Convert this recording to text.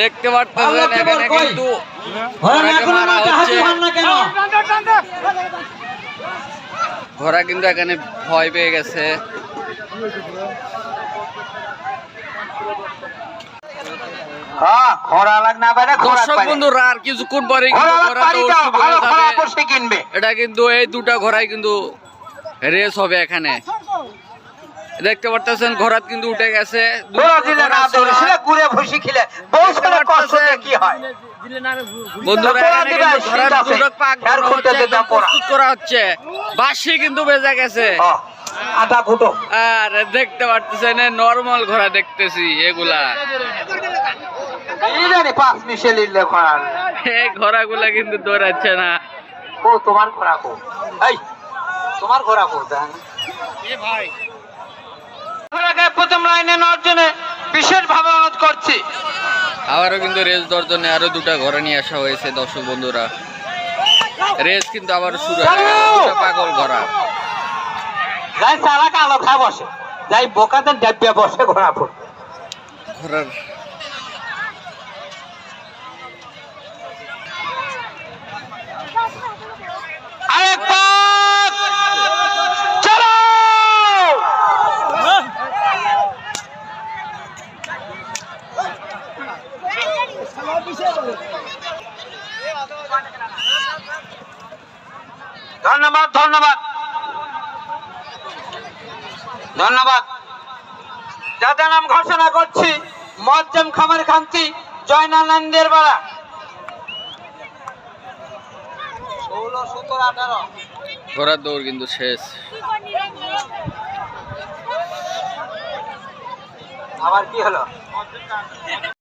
দেখতে পারতেছেন এখানে কিন্তু ঘোড়া কিন্তু এখানে ভয় পেয়ে গেছে। হ্যাঁ আর কিছুক্ষণ পরে এটা কিন্তু এই দুটা ঘোড়াই কিন্তু রেস হবে এখানে। দেখতে পারতেছেন ঘোড়া কিন্তু উঠে গেছে। হয়? বাসি কিন্তু বেজে গেছে। আর দেখতে পারতেছেন নরমাল ঘোড়া দেখতেছি এগুলা। ঘোড়া। এই ঘোড়াগুলা কিন্তু দৌড়াচ্ছে না। ও তোমার ঘোড়া কো। তোমার ঘোড়া কো প্রথম লাইনে নেওয়ার জন্য বিশেষভাবে অনুরোধ করছি। আবারও কিন্তু রেস দর্জনে আরও দুটা ঘরে নিয়ে আসা হয়েছে দর্শক বন্ধুরা। রেস কিন্তু আবার শুরু পাগল ঘোড়া। যাই চালাক খায় বসে যাই বোকাতে ডেবিয়া বসে ঘোড়া ঘোড়ার ধন্যবাদ ধন্যবাদ। ধন্যবাদ। যাদের নাম ঘোষণা করছি মজ্জম খামার খান্তি জয়নানন্দের বাড়া। ষোলো সতেরো আঠারো। ঘোড়ার দৌড় কিন্তু শেষ। আবার কি হলো?